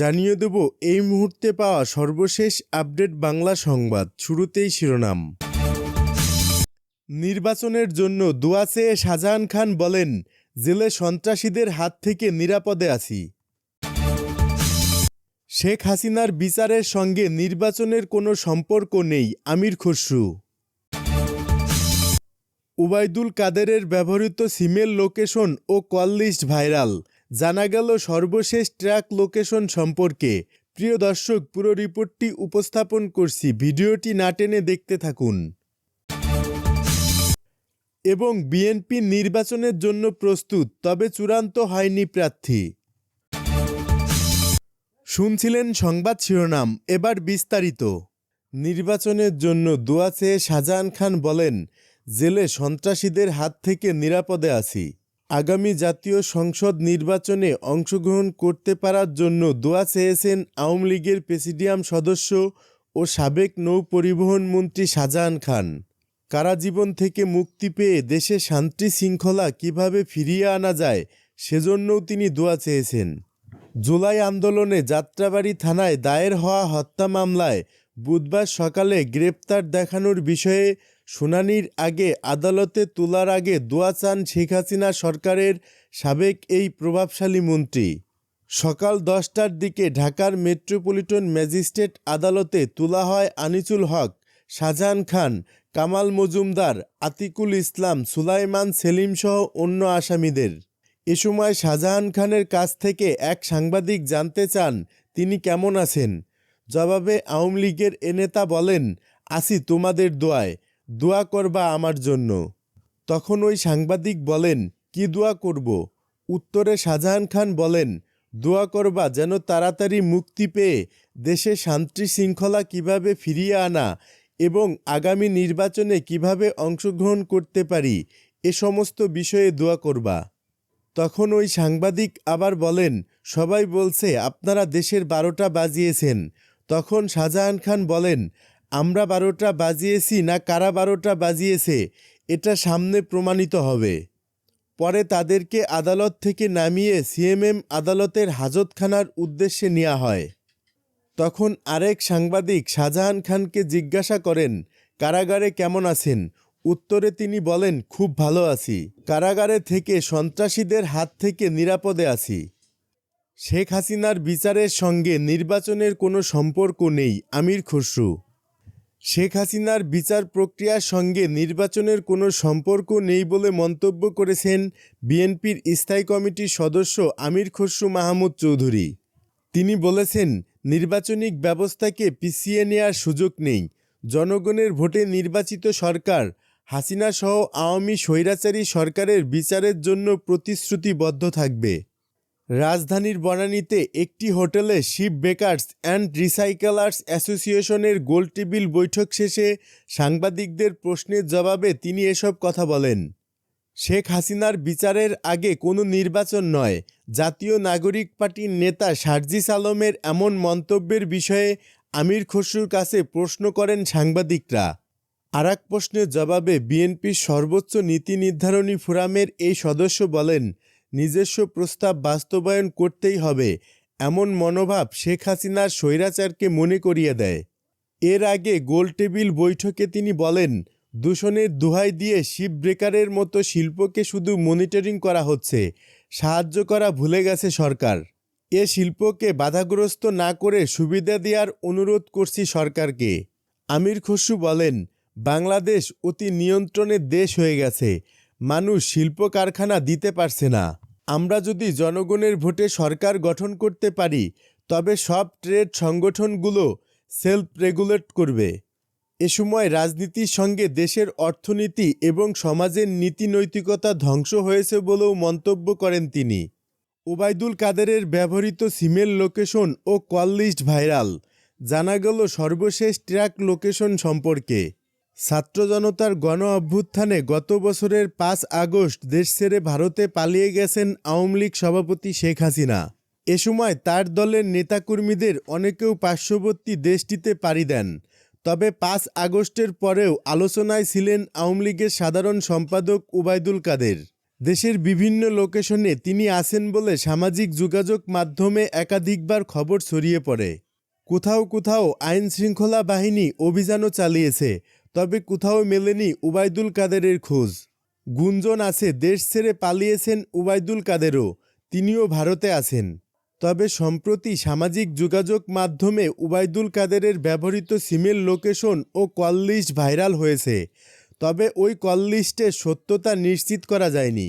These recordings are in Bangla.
জানিয়ে দেব, এই মুহূর্তে পাওয়া সর্বশেষ আপডেট বাংলা সংবাদ। শুরুতেই শিরোনাম। নির্বাচনের জন্য দোয়া চেয়ে শাহজাহান খান বলেন, জেলে সন্ত্রাসীদের হাত থেকে নিরাপদে আছি। শেখ হাসিনার বিচারের সঙ্গে নির্বাচনের কোনো সম্পর্ক নেই, আমির খসরু। উবাইদুল কাদেরের ব্যবহৃত সিমেল লোকেশন ও কল লিস্ট ভাইরাল। জানা গেল সর্বশেষ ট্র্যাক লোকেশন সম্পর্কে। প্রিয় দর্শক, পুরো রিপোর্টটি উপস্থাপন করছি। ভিডিওটি না টেনে দেখতে থাকুন। এবং বিএনপি নির্বাচনের জন্য প্রস্তুত, তবে চূড়ান্ত হয়নি প্রার্থী। শুনছিলেন সংবাদ শিরোনাম, এবার বিস্তারিত। নির্বাচনের জন্য দোয়া চেয়ে শাহজাহান খান বলেন, জেলে সন্ত্রাসীদের হাত থেকে নিরাপদে আছি। আগামী জাতীয় সংসদ নির্বাচনে অংশগ্রহণ করতে পারার জন্য দোয়া চেয়েছেন আওয়ামী লীগের প্রেসিডিয়াম সদস্য ও সাবেক নৌ পরিবহন মন্ত্রী শাহজাহান খান। কারাজীবন থেকে মুক্তি পেয়ে দেশে শান্তি শৃঙ্খলা কীভাবে ফিরিয়ে আনা যায় সেজন্যও তিনি দোয়া চেয়েছেন। জুলাই আন্দোলনে যাত্রাবাড়ি থানায় দায়ের হওয়া হত্যা মামলায় বুধবার সকালে গ্রেপ্তার দেখানোর বিষয়ে শুনানির আগে আদালতে তোলার আগে দোয়া চান শেখ হাসিনা সরকারের সাবেক এই প্রভাবশালী মন্ত্রী। সকাল দশটার দিকে ঢাকার মেট্রোপলিটন ম্যাজিস্ট্রেট আদালতে তোলা হয় আনিসুল হক, শাহজাহান খান, কামাল মজুমদার, আতিকুল ইসলাম, সুলাইমান সেলিম সহ অন্য আসামিদের। এ সময় শাহজাহান খানের কাছ থেকে এক সাংবাদিক জানতে চান, তিনি কেমন আছেন? জবাবে আওয়ামী লীগের এ নেতা বলেন, আসি তোমাদের দোয়ায়। দোয়া করবা আমার জন্য। তখন ওই সাংবাদিক বলেন, কি দোয়া করব? উত্তরে শাহজাহান খান বলেন, দোয়া করবা যেন তাড়াতাড়ি মুক্তি পেয়ে দেশে শান্তি শৃঙ্খলা কীভাবে ফিরিয়ে আনা এবং আগামী নির্বাচনে কীভাবে অংশগ্রহণ করতে পারি, এ সমস্ত বিষয়ে দোয়া করবা। তখন ওই সাংবাদিক আবার বলেন, সবাই বলছে আপনারা দেশের বারোটা বাজিয়েছেন। তখন শাহজাহান খান বলেন আমরা বারোটা বাজিয়েছি না কারা বারোটা বাজিয়েছে, এটা সামনে প্রমাণিত হবে। পরে তাদেরকে আদালত থেকে নামিয়ে সিএমএম আদালতের হাজতখানার উদ্দেশ্যে নেওয়া হয়। তখন আরেক সাংবাদিক শাহজাহান খানকে জিজ্ঞাসা করেন, কারাগারে কেমন আছেন? উত্তরে তিনি বলেন, খুব ভালো আছি। কারাগারে থেকে সন্ত্রাসীদের হাত থেকে নিরাপদে আছি। শেখ হাসিনার বিচারের সঙ্গে নির্বাচনের কোনো সম্পর্ক নেই, আমির খসরু। শেখ হাসিনার বিচার প্রক্রিয়ার সঙ্গে নির্বাচনের কোনো সম্পর্ক নেই বলে মন্তব্য করেছেন বিএনপির স্থায়ী কমিটির সদস্য আমির খসরু মাহমুদ চৌধুরী। তিনি বলেছেন নির্বাচনিক ব্যবস্থাকে পিছিয়ে নেওয়ার সুযোগ নেই। জনগণের ভোটে নির্বাচিত সরকার হাসিনা সহ আওয়ামী স্বৈরাচারী সরকারের বিচারের জন্য প্রতিশ্রুতিবদ্ধ থাকবে। রাজধানীর বনানীতে একটি হোটেলে শিপ বেকার্স অ্যান্ড রিসাইকেলার্স অ্যাসোসিয়েশনের গোলটেবিল বৈঠক শেষে সাংবাদিকদের প্রশ্নের জবাবে তিনি এসব কথা বলেন। শেখ হাসিনার বিচারের আগে কোনো নির্বাচন নয়, জাতীয় নাগরিক পার্টির নেতা শারজিস আলমের এমন মন্তব্যের বিষয়ে আমির খসরুর কাছে প্রশ্ন করেন সাংবাদিকরা। আর প্রশ্নের জবাবে বিএনপির সর্বোচ্চ নীতি নির্ধারণী ফোরামের এই সদস্য বলেন নিজস্ব প্রস্তাব বাস্তবায়ন করতেই হবে, এমন মনোভাব শেখ হাসিনার স্বৈরাচারকে মনে করিয়ে দেয়। এর আগে গোলটেবিল বৈঠকে তিনি বলেন, দূষণের দোহাই দিয়ে শিপ ব্রেকারের মতো শিল্পকে শুধু মনিটরিং করা হচ্ছে, সাহায্য করা ভুলে গেছে সরকার। এ শিল্পকে বাধাগ্রস্ত না করে সুবিধা দেওয়ার অনুরোধ করছি সরকারকে। আমির খসরু বলেন, বাংলাদেশ অতি নিয়ন্ত্রণের দেশ হয়ে গেছে, মানুষ শিল্প কারখানা দিতে পারছে না। আমরা যদি জনগণের ভোটে সরকার গঠন করতে পারি, তবে সব ট্রেড সংগঠনগুলো সেলফ রেগুলেট করবে। এ সময় রাজনীতির সঙ্গে দেশের অর্থনীতি এবং সমাজের নীতি নৈতিকতা ধ্বংস হয়েছে বলেও মন্তব্য করেন তিনি। ওবায়দুল কাদেরের ব্যবহৃত সিমেল লোকেশন ও কল লিস্ট ভাইরাল। জানা গেল সর্বশেষ ট্র্যাক লোকেশন সম্পর্কে। ছাত্র জনতার গণ অভ্যুত্থানে গত বছরের পাঁচ আগস্ট দেশ ছেড়ে ভারতে পালিয়ে গেছেন আওয়ামী লীগ সভাপতি শেখ হাসিনা। এ সময় তার দলের নেতাকর্মীদের অনেকেও পার্শ্ববর্তী দেশটিতে পাড়ি দেন। তবে পাঁচ আগস্টের পরেও আলোচনায় ছিলেন আওয়ামী লীগের সাধারণ সম্পাদক উবায়দুল কাদের। দেশের বিভিন্ন লোকেশনে তিনি আছেন বলে সামাজিক যোগাযোগ মাধ্যমে একাধিকবার খবর ছড়িয়ে পড়ে। কোথাও কোথাও আইন শৃঙ্খলা বাহিনী অভিযানও চালিয়েছে তবে কোথাও মেলেনি উবাইদুল কাদেরের খোঁজ। গুঞ্জন আছে, দেশ ছেড়ে পালিয়েছেন উবাইদুল কাদেরও, তিনিও ভারতে আছেন। তবে সম্প্রতি সামাজিক যোগাযোগ মাধ্যমে উবাইদুল কাদেরের ব্যবহৃত সিমের লোকেশন ও কল লিস্ট ভাইরাল হয়েছে। তবে ওই কল লিস্টের সত্যতা নিশ্চিত করা যায়নি।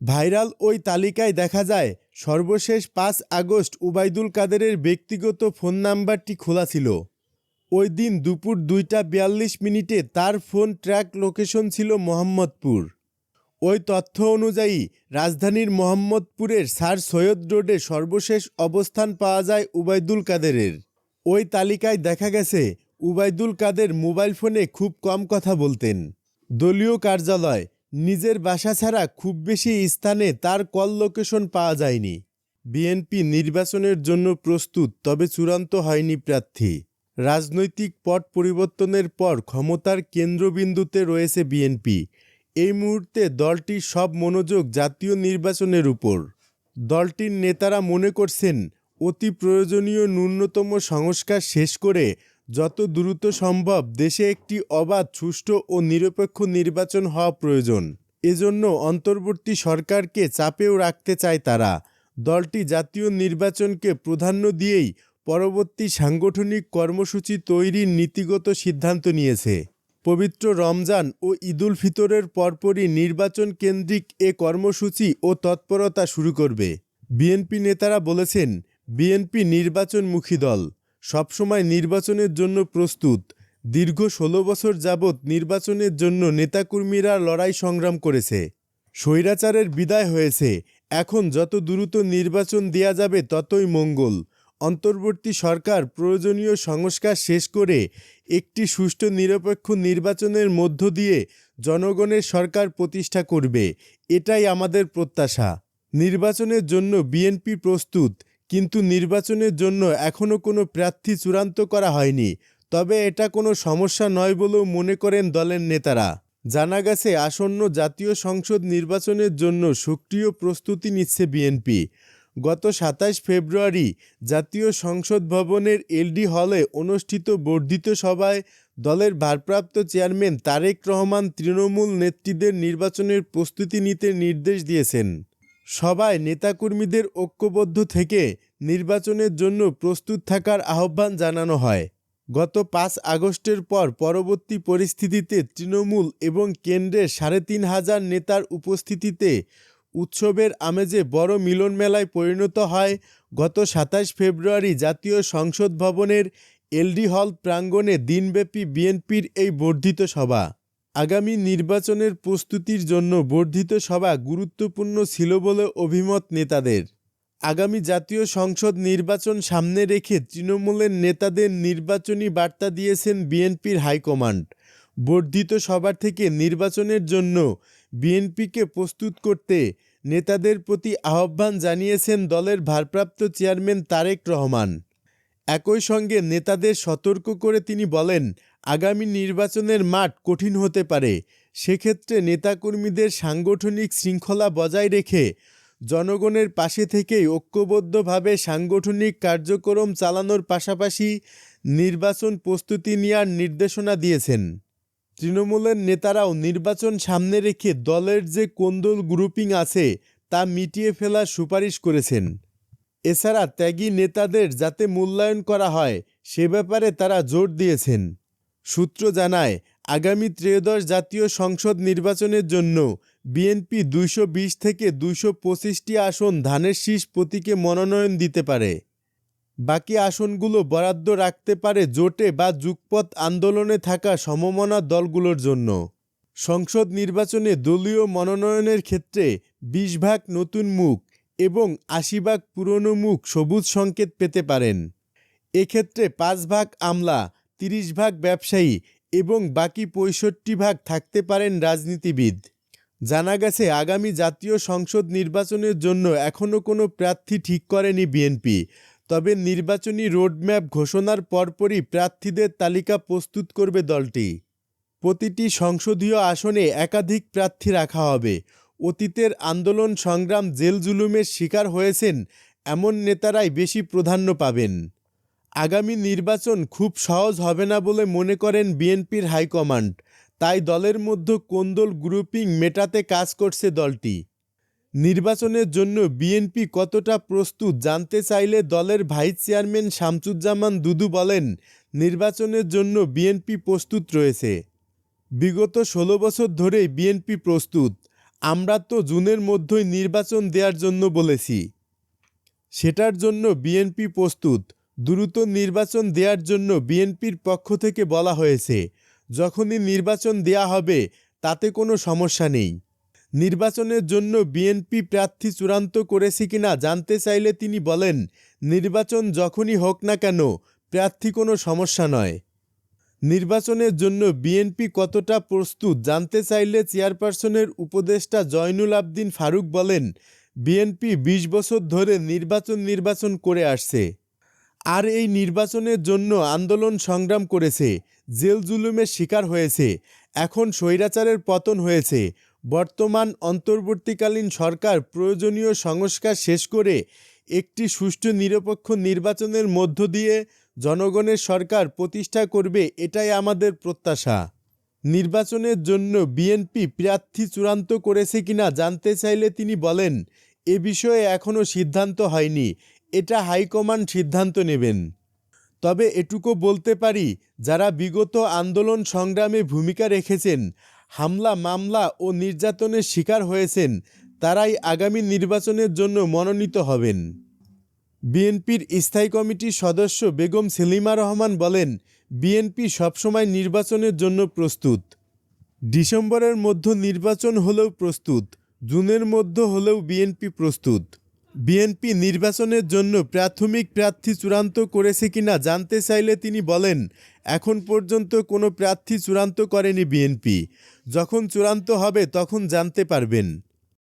ভাইরাল ওই তালিকায় দেখা যায়, সর্বশেষ পাঁচ আগস্ট উবাইদুল কাদেরের ব্যক্তিগত ফোন নাম্বারটি খোলা ছিল। ওই দিন দুপুর দুইটা বিয়াল্লিশ মিনিটে তার ফোন ট্র্যাক লোকেশন ছিল মোহাম্মদপুর। ওই তথ্য অনুযায়ী রাজধানীর মোহাম্মদপুরের স্যার সৈয়দ রোডে সর্বশেষ অবস্থান পাওয়া যায় উবায়দুল কাদেরের। ওই তালিকায় দেখা গেছে, উবাইদুল কাদের মোবাইল ফোনে খুব কম কথা বলতেন। দলীয় কার্যালয়, নিজের বাসা ছাড়া খুব বেশি স্থানে তার কল লোকেশন পাওয়া যায়নি। বিএনপি নির্বাচনের জন্য প্রস্তুত, তবে চূড়ান্ত হয়নি প্রার্থী। রাজনৈতিক পট পরিবর্তনের পর ক্ষমতার কেন্দ্রবিন্দুতে রয়েছে বিএনপি। এই মুহূর্তে দলটির সব মনোযোগ জাতীয় নির্বাচনের উপর। দলটির নেতারা মনে করছেন, অতি প্রয়োজনীয় ন্যূনতম সংস্কার শেষ করে যত দ্রুত সম্ভব দেশে একটি অবাধ, সুষ্ঠু ও নিরপেক্ষ নির্বাচন হওয়া প্রয়োজন। এজন্য অন্তর্বর্তী সরকারকে চাপেও রাখতে চায় তারা। দলটি জাতীয় নির্বাচনকে প্রাধান্য দিয়েই পরবর্তী সাংগঠনিক কর্মসূচি তৈরির নীতিগত সিদ্ধান্ত নিয়েছে। পবিত্র রমজান ও ঈদুল ফিতরের পরপরই নির্বাচন কেন্দ্রিক এ কর্মসূচি ও তৎপরতা শুরু করবে। বিএনপি নেতারা বলেছেন, বিএনপি নির্বাচনমুখী দল। সবসময় নির্বাচনের জন্য প্রস্তুত। দীর্ঘ ষোলো বছর যাবৎ নির্বাচনের জন্য নেতাকর্মীরা লড়াই সংগ্রাম করেছে। স্বৈরাচারের বিদায় হয়েছে। এখন যত দ্রুত নির্বাচন দেয়া যাবে ততই মঙ্গল। অন্তর্বর্তী সরকার প্রয়োজনীয় সংস্কার শেষ করে একটি সুষ্ঠু নিরপেক্ষ নির্বাচনের মধ্য দিয়ে জনগণের সরকার প্রতিষ্ঠা করবে। এটাই আমাদের প্রত্যাশা। নির্বাচনের জন্য বিএনপি প্রস্তুত, কিন্তু নির্বাচনের জন্য এখনও কোনো প্রার্থী চূড়ান্ত করা হয়নি। তবে এটা কোনো সমস্যা নয় বলেও মনে করেন দলের নেতারা। জানা গেছে, আসন্ন জাতীয় সংসদ নির্বাচনের জন্য সক্রিয় প্রস্তুতি নিচ্ছে বিএনপি। গত সাতাশ ফেব্রুয়ারি জাতীয় সংসদ ভবনের এলডি হলে অনুষ্ঠিত বর্ধিত সভায় দলের ভারপ্রাপ্ত চেয়ারম্যান তারেক রহমান তৃণমূল নেত্রীদের নির্বাচনের প্রস্তুতি নিতে নির্দেশ দিয়েছেন। সভায় নেতাকর্মীদের ঐক্যবদ্ধ থেকে নির্বাচনের জন্য প্রস্তুত থাকার আহ্বান জানানো হয়। গত পাঁচ আগস্টের পর পরবর্তী পরিস্থিতিতে তৃণমূল এবং কেন্দ্রের সাড়ে তিন হাজার নেতার উপস্থিতিতে উৎসবের আমেজে বড় মিলন মেলায় পরিণত হয় গত সাতাশ ফেব্রুয়ারি জাতীয় সংসদ ভবনের এলডি হল প্রাঙ্গণে দিনব্যাপী বিএনপির এই বর্ধিত সভা। আগামী নির্বাচনের প্রস্তুতির জন্য বর্ধিত সভা গুরুত্বপূর্ণ ছিল বলে অভিমত নেতাদের। আগামী জাতীয় সংসদ নির্বাচন সামনে রেখে তৃণমূলের নেতাদের নির্বাচনী বার্তা দিয়েছেন বিএনপির হাইকমান্ড। বর্ধিত সভা থেকে নির্বাচনের জন্য বিএনপিকে প্রস্তুত করতে নেতাদের প্রতি আহ্বান জানিয়েছেন দলের ভারপ্রাপ্ত চেয়ারম্যান তারেক রহমান। একই সঙ্গে নেতাদের সতর্ক করে তিনি বলেন, আগামী নির্বাচনের মাঠ কঠিন হতে পারে। সেক্ষেত্রে নেতাকর্মীদের সাংগঠনিক শৃঙ্খলা বজায় রেখে জনগণের পাশে থেকেই ঐক্যবদ্ধভাবে সাংগঠনিক কার্যক্রম চালানোর পাশাপাশি নির্বাচন প্রস্তুতি নেওয়ার নির্দেশনা দিয়েছেন। তৃণমূলের নেতারাও নির্বাচন সামনে রেখে দলের যে কোন্দল গ্রুপিং আছে, তা মিটিয়ে ফেলার সুপারিশ করেছেন। এছাড়া ত্যাগী নেতাদের যাতে মূল্যায়ন করা হয়, সে ব্যাপারে তারা জোর দিয়েছেন। সূত্র জানায়, আগামী ত্রয়োদশ জাতীয় সংসদ নির্বাচনের জন্য বিএনপি দুইশো বিশ থেকে দুইশো পঁচিশটি আসন ধানের শীষ প্রতীকে মনোনয়ন দিতে পারে। বাকি আসনগুলো বরাদ্দ রাখতে পারে জোটে বা যুগপৎ আন্দোলনে থাকা সমমনা দলগুলোর জন্য। সংসদ নির্বাচনে দলীয় মনোনয়নের ক্ষেত্রে বিশ ভাগ নতুন মুখ এবং আশি ভাগ পুরনো মুখ সবুজ সংকেত পেতে পারেন। এক্ষেত্রে পাঁচ ভাগ আমলা, তিরিশ ভাগ ব্যবসায়ী এবং বাকি পঁয়ষট্টি ভাগ থাকতে পারেন রাজনীতিবিদ। জানা গেছে, আগামী জাতীয় সংসদ নির্বাচনের জন্য এখনও কোনো প্রার্থী ঠিক করেনি বিএনপি। তবে নির্বাচনী রোডম্যাপ ঘোষণার পরপরই প্রার্থীদের তালিকা প্রস্তুত করবে দলটি। প্রতিটি সংসদীয় আসনে একাধিক প্রার্থী রাখা হবে। অতীতের আন্দোলন সংগ্রাম জেল জুলুমের শিকার হয়েছেন এমন নেতারাই বেশি প্রাধান্য পাবেন। আগামী নির্বাচন খুব সহজ হবে না বলে মনে করেন বিএনপির হাইকমান্ড। তাই দলের মধ্যে কোন্দল গ্রুপিং মেটাতে কাজ করছে দলটি। নির্বাচনের জন্য বিএনপি কতটা প্রস্তুত জানতে চাইলে দলের ভাইস চেয়ারম্যান শামসুজ্জামান দুদু বলেন, নির্বাচনের জন্য বিএনপি প্রস্তুত রয়েছে। বিগত ষোলো বছর ধরেই বিএনপি প্রস্তুত। আমরা তো জুনের মধ্যেই নির্বাচন দেওয়ার জন্য বলেছি। সেটার জন্য বিএনপি প্রস্তুত। দ্রুত নির্বাচন দেওয়ার জন্য বিএনপির পক্ষ থেকে বলা হয়েছে, যখনই নির্বাচন দেয়া হবে, তাতে কোনো সমস্যা নেই। নির্বাচনের জন্য বিএনপি প্রার্থী চূড়ান্ত করেছে কিনা জানতে চাইলে তিনি বলেন, নির্বাচন যখনই হোক না কেন, প্রার্থী কোনো সমস্যা নয়। নির্বাচনের জন্য বিএনপি কতটা প্রস্তুত জানতে চাইলে চেয়ারপারসনের উপদেষ্টা জয়নুল আবদিন ফারুক বলেন, বিএনপি ২০ বছর ধরে নির্বাচন নির্বাচন করে আসছে। আর এই নির্বাচনের জন্য আন্দোলন সংগ্রাম করেছে, জেল জুলুমের শিকার হয়েছে, এখন স্বৈরাচারের পতন হয়েছে বর্তমান অন্তর্বর্তীকালীন সরকার প্রয়োজনীয় সংস্কার শেষ করে একটি সুষ্ঠু নিরপেক্ষ নির্বাচনের মধ্য দিয়ে জনগণের সরকার প্রতিষ্ঠা করবে এটাই আমাদের প্রত্যাশা। নির্বাচনের জন্য বিএনপি প্রার্থী চূড়ান্ত করেছে কিনা জানতে চাইলে তিনি বলেন, এ বিষয়ে এখনও সিদ্ধান্ত হয়নি, এটা হাইকমান্ড সিদ্ধান্ত নেবেন। তবে এটুকু বলতে পারি, যারা বিগত আন্দোলন সংগ্রামে ভূমিকা রেখেছেন হামলা, মামলা ও নির্যাতনের শিকার হয়েছেন, তারাই আগামী নির্বাচনের জন্য মনোনীত হবেন। বিএনপির স্থায়ী কমিটির সদস্য বেগম সেলিমা রহমান বলেন, বিএনপি সবসময় নির্বাচনের জন্য প্রস্তুত। ডিসেম্বরের মধ্যে নির্বাচন হলেও প্রস্তুত, জুনের মধ্যে হলেও বিএনপি প্রস্তুত। বিএনপি নির্বাচনের জন্য প্রাথমিক প্রার্থী চূড়ান্ত করেছে কিনা জানতে চাইলে তিনি বলেন, এখন পর্যন্ত কোনো প্রার্থী চূড়ান্ত করেনি বিএনপি। যখন চূড়ান্ত হবে তখন জানতে পারবেন।